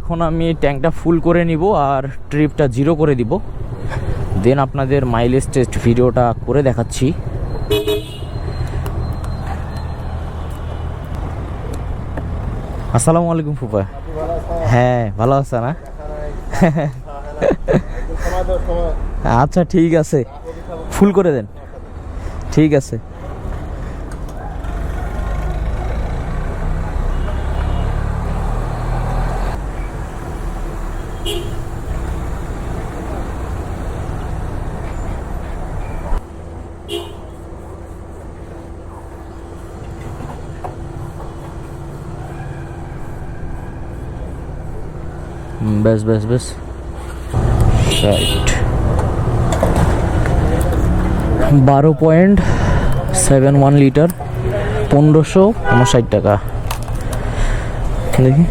এখন আমি ট্যাঙ্কটা ফুল করে নিব আর ট্রিপটা জিরো করে দিব। দেন আপনাদের মাইলেজ টেস্ট ভিডিওটা করে দেখাচ্ছি। আসসালামু আলাইকুম ফুপা হ্যাঁ ভালো আছে না? আচ্ছা ঠিক আছে। ফুল করে দেন। ঠিক আছে। বেশ বেশ বেশ। রাইট বারো পয়েন্ট সেভেন ওয়ান লিটার পনেরোশো উনষাট টাকা। দেখি।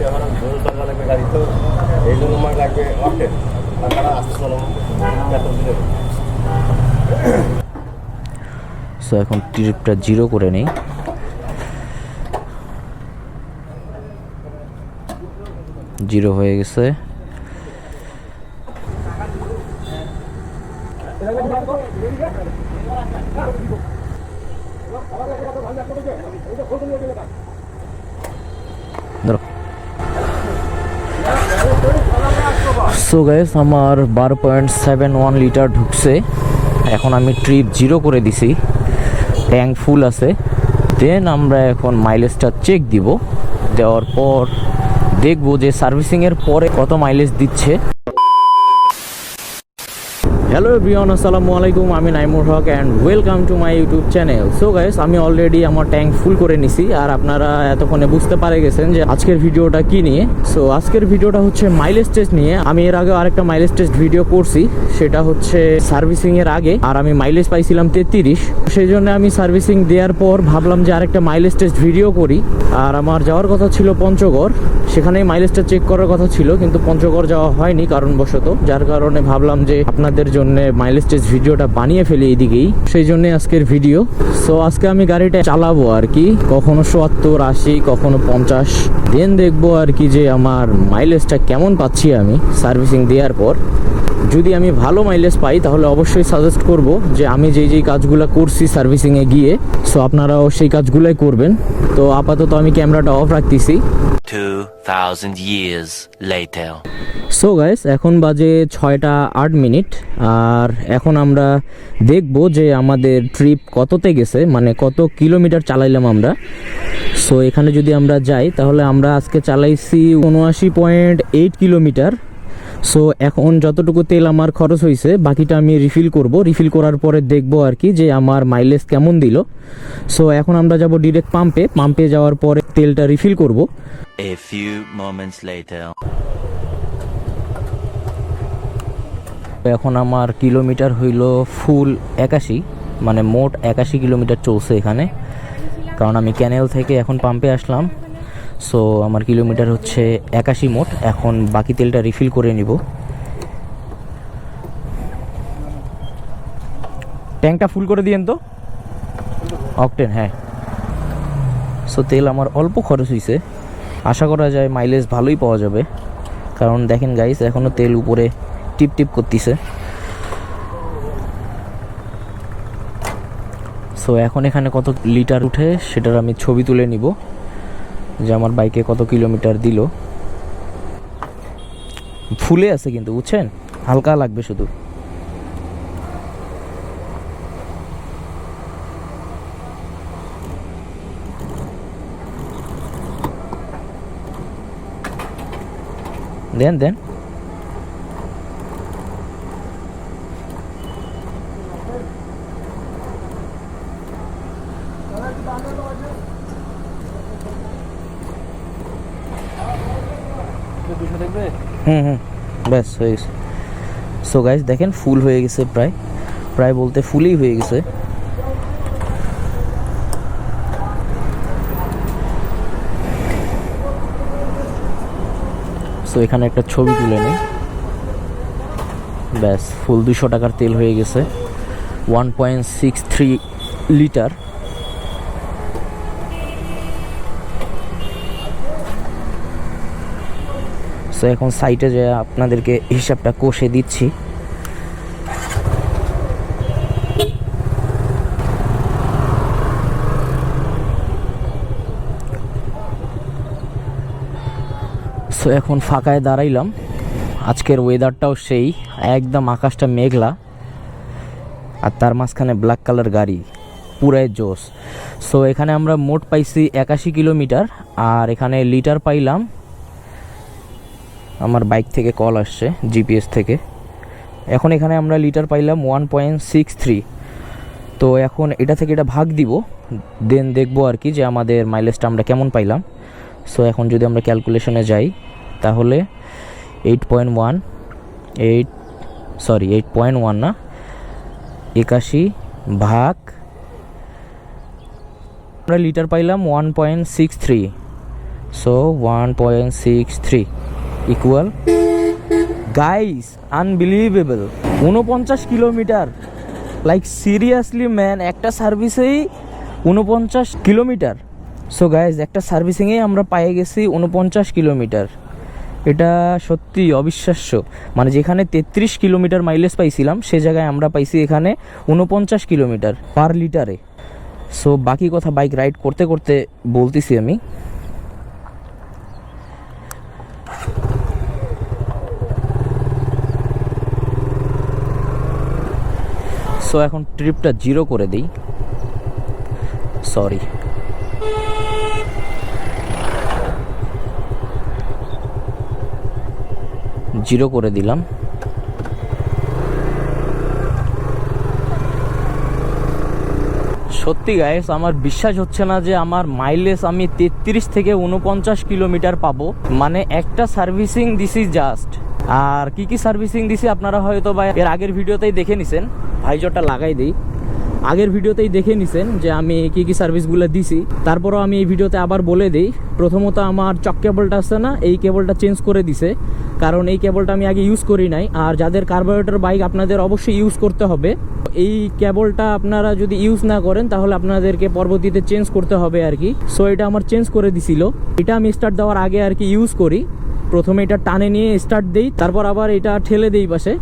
সো এখন ট্রিপটা জিরো করে নেই। জিরো হয়ে গেছে। সো গাইস আমার বারো পয়েন্ট সেভেন ওয়ান লিটার ঢুকছে। এখন আমি ট্রিপ জিরো করে দিছি। ট্যাঙ্ক ফুল আছে। দেন আমরা এখন মাইলেজটা চেক দিব। দেওয়ার পর দেখব যে সার্ভিসিংয়ের পরে কত মাইলেজ দিচ্ছে। হ্যালো এভরিওয়ান আসসালামু আলাইকুম আমি Naimur Haque and welcome to my YouTube channel so guys আমি অলরেডি আমার ট্যাঙ্ক ফুল করে নিছি আর আপনারা এতক্ষণে বুঝতে পারে গেছেন যে আজকের ভিডিওটা কি নিয়ে। সো আজকের ভিডিওটা হচ্ছে মাইলেজ টেস্ট নিয়ে। আমি এর আগে আরেকটা মাইলেজ টেস্ট ভিডিও করছি। সেটা হচ্ছে সার্ভিসিং এর আগে। আর আমি মাইলেজ পাইছিলাম তেত্রিশ। সেই জন্য আমি সার্ভিসিং দেওয়ার পর ভাবলাম যে আরেকটা মাইলেজ টেস্ট ভিডিও করি। আর আমার যাওয়ার কথা ছিল পঞ্চগড়। সেখানেই মাইলেজটা চেক করার কথা ছিল, কিন্তু পঞ্চগড় যাওয়া হয়নি কারণবশত। যার কারণে ভাবলাম যে আপনাদের জন্য মাইলেজ টেস্ট ভিডিওটা বানিয়ে ফেলি এইদিকেই। সেই জন্য আজকের ভিডিও সো আজকে আমি গাড়িটা চালাবো আর কি। কখনো সত্তর, আশি, কখনো পঞ্চাশ। দেন দেখব আর কি যে আমার মাইলেজটা কেমন পাচ্ছি আমি সার্ভিসিং দেওয়ার পর। যদি আমি ভালো মাইলেজ পাই, তাহলে অবশ্যই সাজেস্ট করব যে আমি যেই যেই কাজগুলো করছি সার্ভিসিংয়ে গিয়ে সো আপনারাও সেই কাজগুলোই করবেন। তো আপাতত আমি ক্যামেরাটা অফ রাখতেছি। 2,000 years later. সো গাইস এখন বাজে ছয়টা আট মিনিট আর এখন আমরা দেখব যে আমাদের ট্রিপ কততে গেছে মানে কত কিলোমিটার চালাইলাম আমরা সো এখানে যদি আমরা যাই তাহলে আমরা আজকে চালাইছি উনআশি পয়েন্ট এইট কিলোমিটার সো এখন যতটুকু তেল আমার খরচ হয়েছে বাকিটা আমি রিফিল করব। রিফিল করার পরে দেখব আর কি যে আমার মাইলেজ কেমন দিল। সো এখন আমরা যাব ডিরেক্ট পাম্পে পাম্পে যাওয়ার পরে তেলটা রিফিল করব। A few moments later. এখন আমার কিলোমিটার হইল ফুল একাশি মানে মোট একাশি কিলোমিটার চলছে এখানে। কারণ আমি ক্যানেল থেকে এখন পাম্পে আসলাম। সো আমার কিলোমিটার হচ্ছে একাশি মোট। এখন বাকি তেলটা রিফিল করে নিব। ট্যাঙ্কটা ফুল করে দিয়েন তো? অকটেন হ্যাঁ। সো তেল আমার অল্প খরচ হয়েছে আশা করা যায় মাইলেজ ভালোই পাওয়া যাবে। কারণ দেখেন গাইস এখনও তেল উপরে টিপ টিপ করতেছে। সো এখন এখানে কত লিটার উঠে সেটার আমি ছবি তুলে নিব। যে আমার বাইকে কত কিলোমিটার দিল। ফুলে আছে কিন্তু, বুঝছেন? হালকা লাগবে শুধু। দেন দেন। হুম হুম। ব্যাস, হয়ে গেছে। সো গাইজ দেখেন, ফুল হয়ে গেছে প্রায়। প্রায় বলতে ফুলই হয়ে গেছে। সো এখানে একটা ছবি তুলে নিই। ব্যাস, ফুল দুশো টাকার তেল হয়ে গেছে। One point six three litre so এখন সাইটে যে আপনাদেরকে হিসাবটা কষে দিচ্ছি। সো এখন ফাঁকায় দাঁড়াইলাম। আজকের ওয়েদারটাও সেই, একদম আকাশটা মেঘলা। আর তার মাঝখানে ব্ল্যাক কালার গাড়ি, পুরাই জোস সো এখানে আমরা মোট পাইছি একাশি কিলোমিটার, আর এখানে লিটার পাইলাম আমার বাইক থেকে কল আসছে জিপিএস থেকে। এখন এখানে আমরা লিটার পাইলাম ওয়ান পয়েন্ট সিক্স থ্রি তো এখন এটা থেকে এটা ভাগ দিব দেন দেখব আর কি যে আমাদের মাইলেজটা আমরা কেমন পাইলাম। সো এখন যদি আমরা ক্যালকুলেশনে যাই, তাহলে eight point one eight sorry eight point one না, একাশি ভাগ, আমরা লিটার পাইলাম one point six three so one point six three equal guys unbelievable উনপঞ্চাশ কিলোমিটার। লাইক সিরিয়াসলি ম্যান একটা সার্ভিসেই উনপঞ্চাশ কিলোমিটার। সো গাইজ একটা সার্ভিসিংয়েই আমরা পেয়ে গেছি উনপঞ্চাশ কিলোমিটার। এটা সত্যি অবিশ্বাস্য। মানে যেখানে তেত্রিশ কিলোমিটার মাইলেজ পাইছিলাম, সে জায়গায় আমরা পাইছি এখানে উনপঞ্চাশ কিলোমিটার পার লিটারে সো বাকি কথা বাইক রাইড করতে করতে বলতেছি আমি। সো এখন ট্রিপটা জিরো করে দিই। সরি জিরো করে দিলাম। সত্যি গাইস আমার বিশ্বাস হচ্ছে না যে আমার মাইলেজ আমি তেত্রিশ থেকে উনপঞ্চাশ কিলোমিটার পাবো। মানে একটা সার্ভিসিং দিছি জাস্ট আর কি কি সার্ভিসিং দিছি আপনারা হয়তো বা এর আগের ভিডিওতেই দেখে নিছেন। ভাইজরটা লাগাই দিই। আগের ভিডিওতেই দেখে নিছেন যে আমি কি কি সার্ভিসগুলো দিছি। তারপরও আমি এই ভিডিওতে আবার বলে দিই, প্রথমত আমার চক কেবলটা আছে না, এই কেবলটা চেঞ্জ করে দিছে। কারণ এই কেবলটা আমি আগে ইউজ করি নাই, আর যাদের কার্বোরেটর বাইক আপনাদের অবশ্যই ইউজ করতে হবে। এই কেবলটা আপনারা যদি ইউজ না করেন, তাহলে আপনাদেরকে পরবর্তীতে চেঞ্জ করতে হবে আর কি। সো এটা আমার চেঞ্জ করে দিছিল। এটা আমি স্টার্ট দেওয়ার আগে আর কি ইউজ করি। প্রথমে এটা টানে নিয়ে স্টার্ট দেই, তারপর আবার এটা ঠেলে দেই পাশে।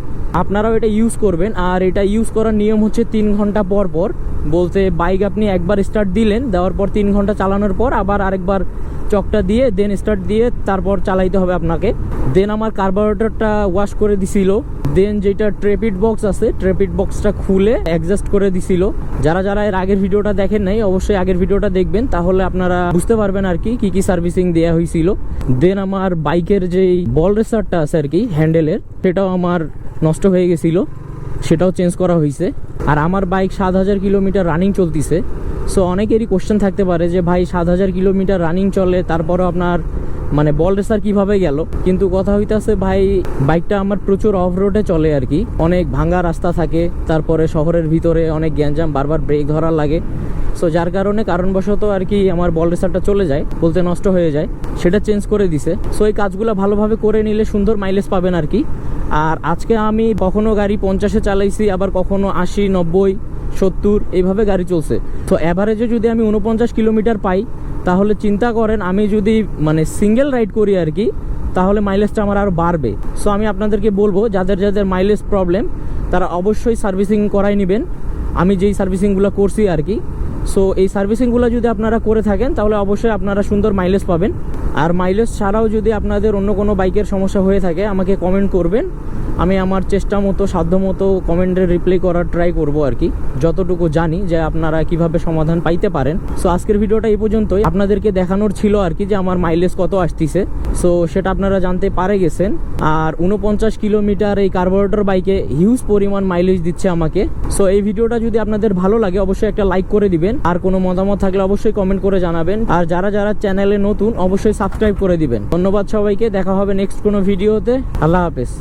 আপনারাও এটা ইউজ করবেন, আর এটা ইউজ করার নিয়ম হচ্ছে তিন ঘণ্টা পর পর। বলতে বাইক আপনি একবার স্টার্ট দিলেন, দেওয়ার পর তিন ঘণ্টা চালানোর পর আবার আরেকবার চকটা দিয়ে দেন স্টার্ট দিয়ে তারপর চালাইতে হবে আপনাকে। দেন আমার কার্বোরেটরটা ওয়াশ করে দিছিল। দেন যেটা ট্রেপিড বক্স আছে ট্রেপিড বক্সটা খুলে অ্যাডজাস্ট করে দিছিল। যারা যারা এর আগের ভিডিওটা দেখেন নাই, অবশ্যই আগের ভিডিওটা দেখবেন, তাহলে আপনারা বুঝতে পারবেন আর কি কি কি সার্ভিসিং দেওয়া হয়েছিল দেন আমার বাইকের যেই বল রেসারটা আছে আর কি হ্যান্ডেলের সেটাও আমার নষ্ট হয়ে গেছিল। সেটাও চেঞ্জ করা হয়েছে আর আমার বাইক সাত হাজার কিলোমিটার রানিং চলতিছে। সো অনেকেরই কোশ্চেন থাকতে পারে যে, ভাই, সাত হাজার কিলোমিটার রানিং চলে, তারপরও আপনার মানে বল রেসার কীভাবে গেল? কিন্তু কথা হইতাছে, ভাই বাইকটা আমার প্রচুর অফ রোডে চলে আর কি। অনেক ভাঙা রাস্তা থাকে, তারপরে শহরের ভিতরে অনেক গ্যাঞ্জাম, বারবার ব্রেক ধরার লাগে। সো যার কারণে কারণবশত আর কি আমার বল রেসারটা চলে যায়, বলতে নষ্ট হয়ে যায়। সেটা চেঞ্জ করে দিছে। সো এই কাজগুলো ভালোভাবে করে নিলে সুন্দর মাইলেজ পাবেন আর কি। আর আজকে আমি কখনো গাড়ি পঞ্চাশে চালাইছি, আবার কখনো আশি, নব্বই, সত্তর, এইভাবে গাড়ি চলছে। তো অ্যাভারেজে যদি আমি উনপঞ্চাশ কিলোমিটার পাই তাহলে চিন্তা করেন, আমি যদি মানে সিঙ্গেল রাইড করি আর কি, তাহলে মাইলেজটা আমার আরও বাড়বে। সো আমি আপনাদেরকে বলব, যাদের যাদের মাইলেজ প্রবলেম তারা অবশ্যই সার্ভিসিং করাই নেবেন। আমি যেই সার্ভিসিংগুলো করছি আর কি সো এই সার্ভিসিংগুলো যদি আপনারা করে থাকেন, তাহলে অবশ্যই আপনারা সুন্দর মাইলেজ পাবেন। আর মাইলেজ ছাড়াও যদি আপনাদের অন্য কোনো বাইকের সমস্যা হয়ে থাকে, আমাকে কমেন্ট করবেন। আমি আমার চেষ্টা মতো, সাধ্য মতো কমেন্টের রিপ্লাই করার ট্রাই করব আর কি। যতটুকু জানি যে আপনারা কীভাবে সমাধান পাইতে পারেন। সো আজকের ভিডিওটা এই পর্যন্তই। আপনাদেরকে দেখানোর ছিল আর কি যে আমার মাইলেজ কত আসতিছে। সো সেটা আপনারা জানতে পারে গেছেন। আর উনপঞ্চাশ কিলোমিটার এই কার্বোরেটর বাইকে হিউজ পরিমাণ মাইলেজ দিচ্ছে আমাকে। সো এই ভিডিওটা যদি আপনাদের ভালো লাগে, অবশ্যই একটা লাইক করে দিবেন। আর কোনো মতামত থাকলে অবশ্যই কমেন্ট করে জানাবেন। আর যারা যারা চ্যানেলে নতুন, অবশ্যই সাবস্ক্রাইব করে দিবেন। ধন্যবাদ সবাইকে। দেখা হবে নেক্সট কোনো ভিডিওতে। আল্লাহ হাফেজ।